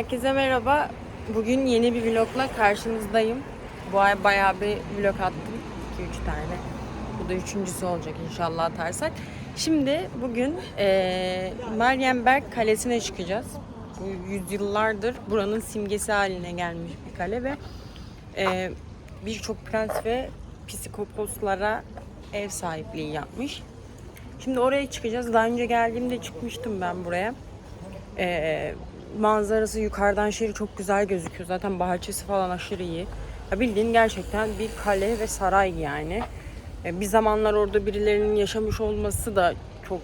Herkese merhaba. Bugün yeni bir vlogla karşınızdayım. Bu ay bayağı bir vlog attım. 2-3 tane. Bu da üçüncüsü olacak inşallah atarsak. Şimdi bugün eee Meryemberg Kalesi'ne çıkacağız. Bu yüzyıllardır buranın simgesi haline gelmiş bir kale ve eee, birçok prens ve psikoposlara ev sahipliği yapmış. Şimdi oraya çıkacağız. Daha önce geldiğimde çıkmıştım ben buraya. Ee, manzarası yukarıdan şehir çok güzel gözüküyor. Zaten bahçesi falan aşırı iyi. Ya bildiğin gerçekten bir kale ve saray yani. Ee, bir zamanlar orada birilerinin yaşamış olması da çok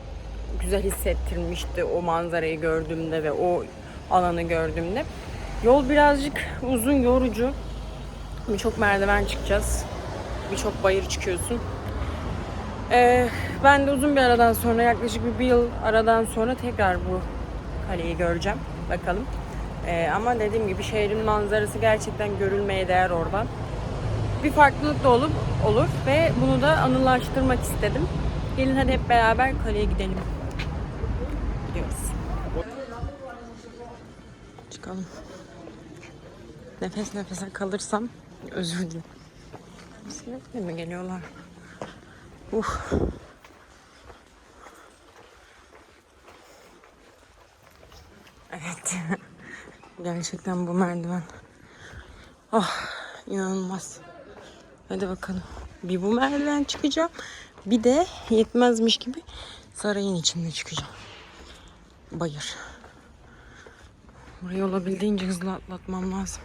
güzel hissettirmişti o manzarayı gördüğümde ve o alanı gördüğümde. Yol birazcık uzun, yorucu. Birçok merdiven çıkacağız. Birçok bayır çıkıyorsun. Ee, ben de uzun bir aradan sonra yaklaşık bir yıl aradan sonra tekrar bu kaleyi göreceğim. Bakalım. Ee, ama dediğim gibi şehrin manzarası gerçekten görülmeye değer oradan. Bir farklılık da olup olur ve bunu da anılaştırmak istedim. Gelin hadi hep beraber kaleye gidelim. Gidiyoruz. Çıkalım. Nefes nefese kalırsam özür dilerim. Bisikletle mi geliyorlar? Uh. Evet. Gerçekten bu merdiven. Oh, inanılmaz. Hadi bakalım. Bir bu merdiven çıkacağım. Bir de yetmezmiş gibi sarayın içinde çıkacağım. Bayır. Burayı olabildiğince hızlı atlatmam lazım.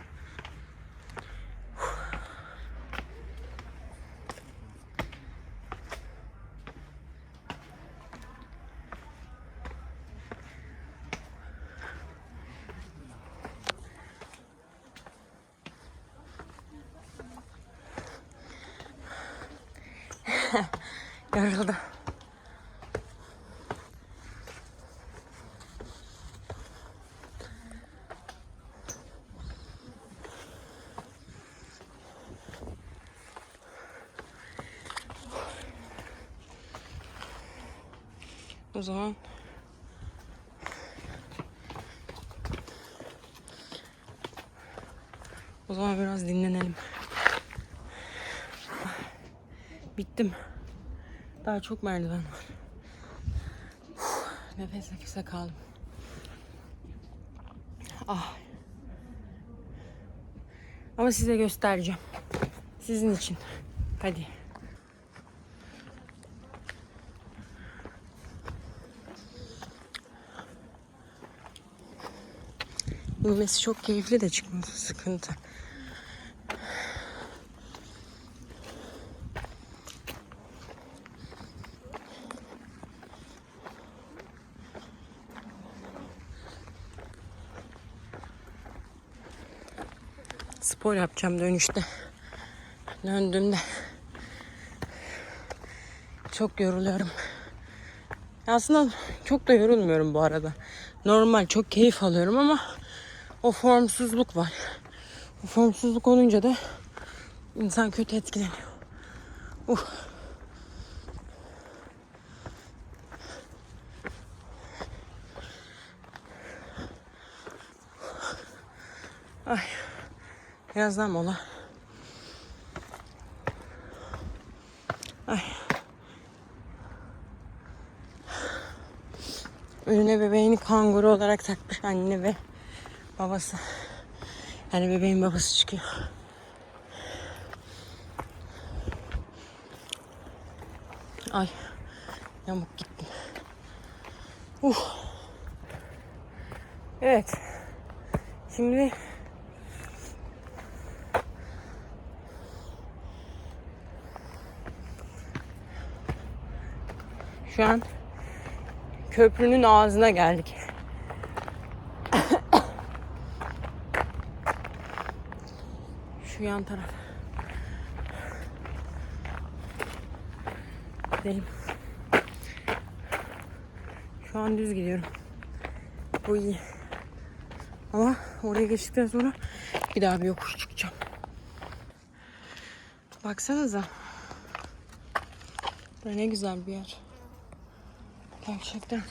Yoruldum. O zaman O zaman biraz dinlenelim. Bittim. Daha çok merdiven var. Nefes nefese kaldım. Ah. Ama size göstereceğim. Sizin için. Hadi. İnmesi çok keyifli de çıkması sıkıntı. Spor yapacağım dönüşte. Döndüğümde. Çok yoruluyorum. Aslında çok da yorulmuyorum bu arada. Normal çok keyif alıyorum ama o formsuzluk var. O formsuzluk olunca da insan kötü etkileniyor. Uh. Ay. Birazdan mola. Ay. Önüne bebeğini kanguru olarak takmış anne ve babası. Yani bebeğin babası çıkıyor. Ay. Yamuk gittim. Uh. Evet. Şimdi Şu an köprünün ağzına geldik. Şu yan taraf. Gidelim. Şu an düz gidiyorum. Bu iyi. Ama oraya geçtikten sonra bir daha bir yokuş çıkacağım. Baksanıza. Burada ne güzel bir yer. Gerçekten.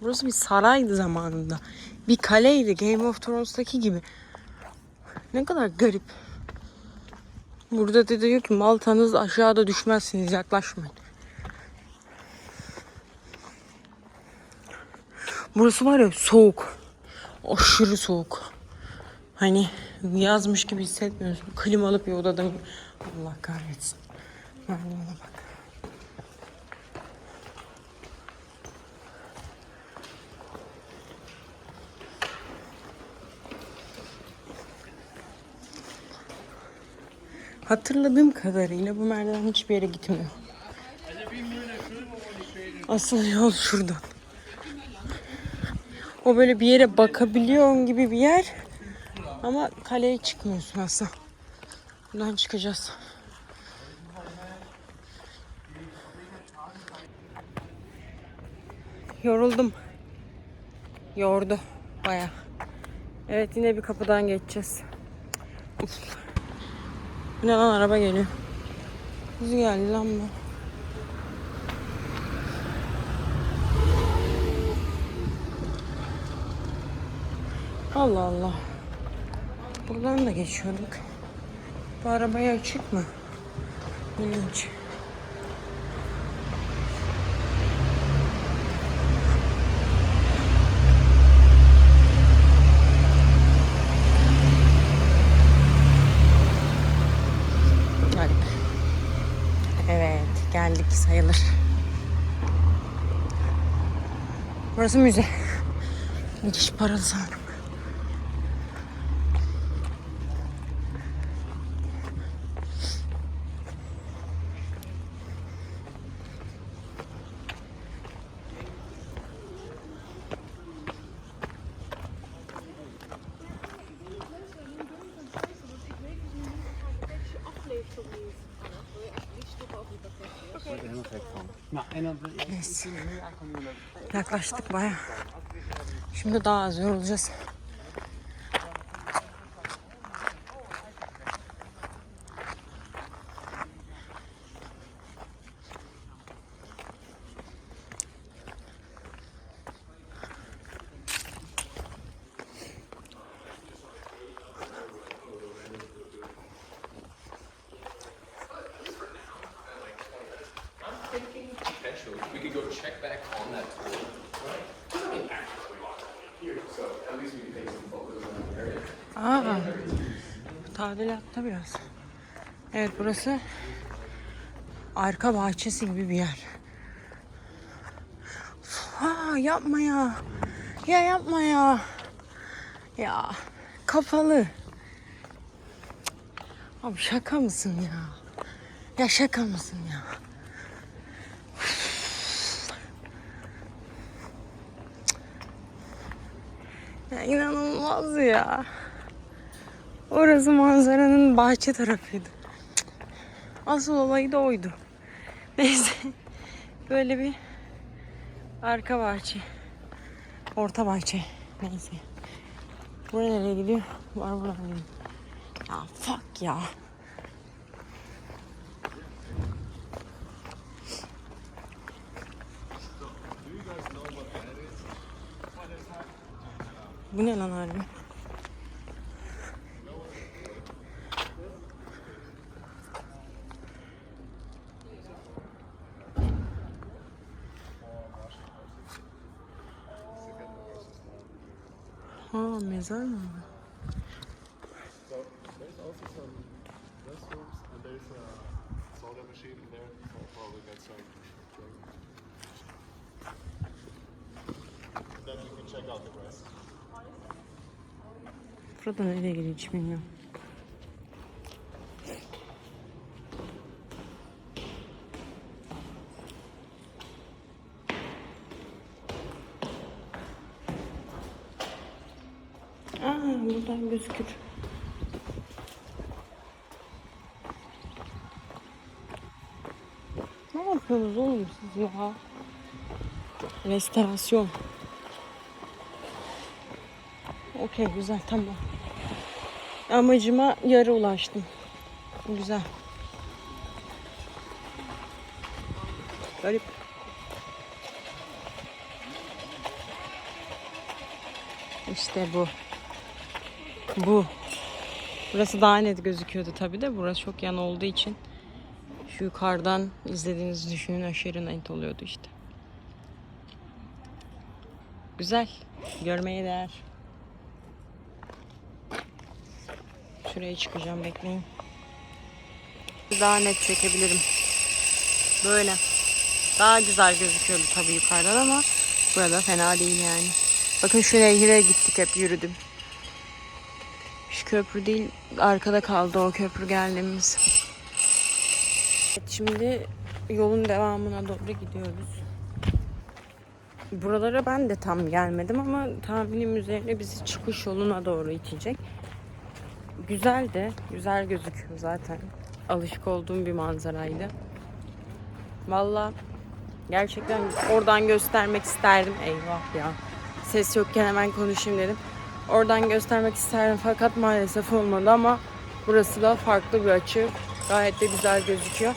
Burası bir saraydı zamanında. Bir kaleydi Game of Thrones'taki gibi. Ne kadar garip. Burada da diyor ki Maltanız aşağıda düşmezsiniz yaklaşmayın. Burası var ya soğuk. Aşırı soğuk. Hani yazmış gibi hissetmiyorsun. Klimalı bir odada mı? Allah kahretsin. Merdivene bak. Hatırladığım kadarıyla bu merdiven hiçbir yere gitmiyor. Asıl yol şuradan. O böyle bir yere bakabiliyor gibi bir yer. Ama kaleye çıkmıyorsun aslında. Buradan çıkacağız. Yoruldum. Yordu baya. Evet yine bir kapıdan geçeceğiz. Uf. Ne lan araba geliyor. Hızlı geldi lan bu. Allah Allah. Buradan da geçiyorduk. Bu arabaya açık mı? İlginç. Garip. Evet, geldik sayılır. Burası müze. Müthiş paralı sanırım. Yaklaştık baya. Şimdi daha az yorulacağız. Back on that tool. Here, so at least we can take some photos around the area. Aa, tadilatta biraz. Evet burası arka bahçesi gibi bir yer. Ha yapma ya. Ya yapma ya. Ya kapalı. Abi şaka mısın ya? Ya şaka mısın ya? Ya inanılmaz ya. Orası manzaranın bahçe tarafıydı. Asıl olayı da oydu. Neyse. Böyle bir arka bahçe. Orta bahçe. Neyse. Buraya nereye gidiyor? Var buradan gidiyor. Ya fuck ya. Bu ne lan harbi? Ha mezar mı? Then you can check out the rest. Burada nereye gidiyor hiç bilmiyorum. Aa, buradan gözükür. Ne yapıyorsunuz oğlum siz ya? Restorasyon. Okey güzel tamam. Amacıma yarı ulaştım. Güzel. Garip. İşte bu. Bu. Burası daha net gözüküyordu tabi de burası çok yan olduğu için şu yukarıdan izlediğinizi düşünün aşırı net oluyordu işte. Güzel. Görmeye değer. Şuraya çıkacağım bekleyin. Daha net çekebilirim. Böyle. Daha güzel gözüküyordu tabii yukarıdan ama burada fena değil yani. Bakın şu nehire gittik hep yürüdüm. Şu köprü değil arkada kaldı o köprü geldiğimiz. Evet, şimdi yolun devamına doğru gidiyoruz. Buralara ben de tam gelmedim ama tahminim üzerine bizi çıkış yoluna doğru itecek. Güzel de, güzel gözüküyor zaten. Alışık olduğum bir manzaraydı. Valla gerçekten oradan göstermek isterdim. Eyvah ya. Ses yokken hemen konuşayım dedim. Oradan göstermek isterdim fakat maalesef olmadı ama burası da farklı bir açı. Gayet de güzel gözüküyor.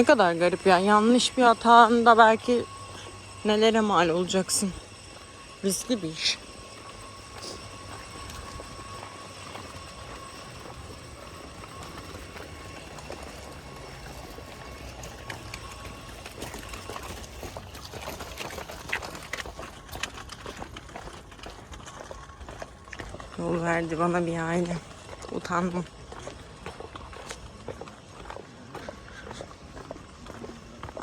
Ne kadar garip ya. Yanlış bir hatanda belki nelere mal olacaksın. Riskli bir iş. Yol verdi bana bir aile. Utandım.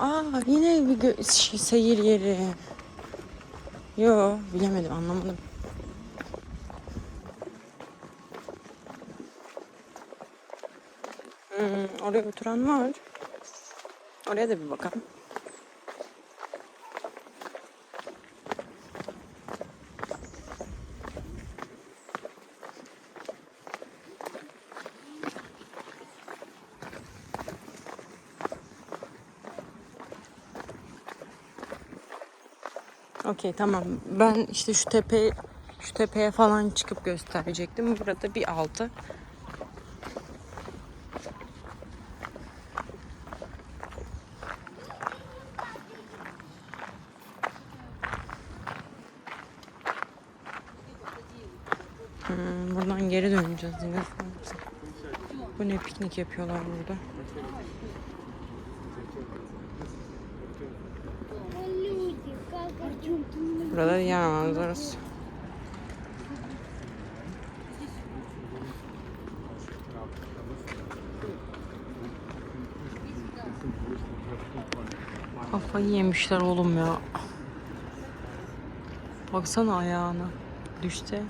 Aa yine bir gö- şey, seyir yeri. Yo bilemedim anlamadım. Hmm, oraya oturan var. Oraya da bir bakalım. Okey tamam. Ben işte şu tepe şu tepeye falan çıkıp gösterecektim. Burada bir altı. Hmm, buradan geri döneceğiz yine. Bu ne piknik yapıyorlar burada. Buraları yağmamız orası. Kafayı yemişler oğlum ya. Baksana ayağına. Düşte.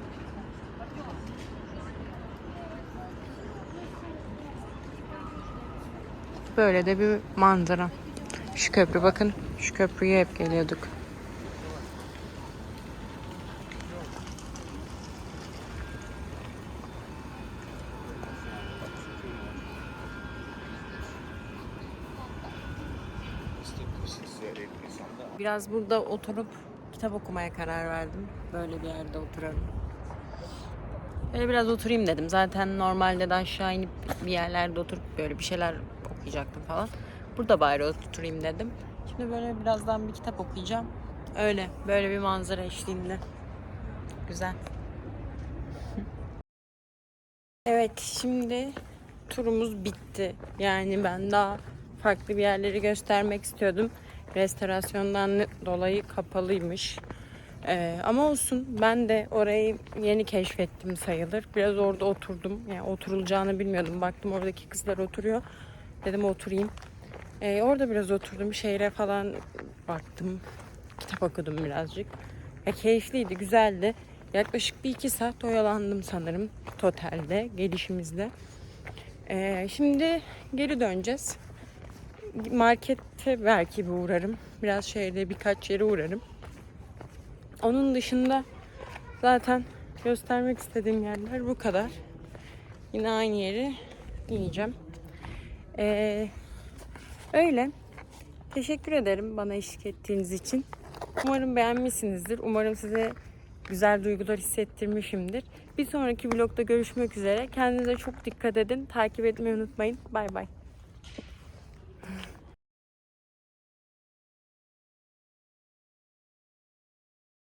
Böyle de bir manzara. Şu köprü bakın. Şu köprüye hep geliyorduk. Biraz burada oturup kitap okumaya karar verdim. Böyle bir yerde oturalım. Böyle biraz oturayım dedim. Zaten normalde de aşağı inip bir yerlerde oturup böyle bir şeyler okuyacaktım falan. Burada bari oturayım dedim. Şimdi böyle birazdan bir kitap okuyacağım. Öyle böyle bir manzara eşliğinde. Güzel. Evet şimdi turumuz bitti. Yani ben daha farklı bir yerleri göstermek istiyordum. Restorasyondan dolayı kapalıymış. Ee, ama olsun ben de orayı yeni keşfettim sayılır. Biraz orada oturdum. Yani oturulacağını bilmiyordum. Baktım oradaki kızlar oturuyor. Dedim oturayım. Ee, orada biraz oturdum. Şehre falan baktım. Kitap okudum birazcık. Ya, keyifliydi, güzeldi. Yaklaşık bir iki saat oyalandım sanırım totalde, gelişimizde. Ee, şimdi geri döneceğiz. Markette belki bir uğrarım. Biraz şehirde birkaç yere uğrarım. Onun dışında zaten göstermek istediğim yerler bu kadar. Yine aynı yeri ineceğim. Ee, öyle. Teşekkür ederim bana eşlik ettiğiniz için. Umarım beğenmişsinizdir. Umarım size güzel duygular hissettirmişimdir. Bir sonraki vlogda görüşmek üzere. Kendinize çok dikkat edin. Takip etmeyi unutmayın. Bay bay.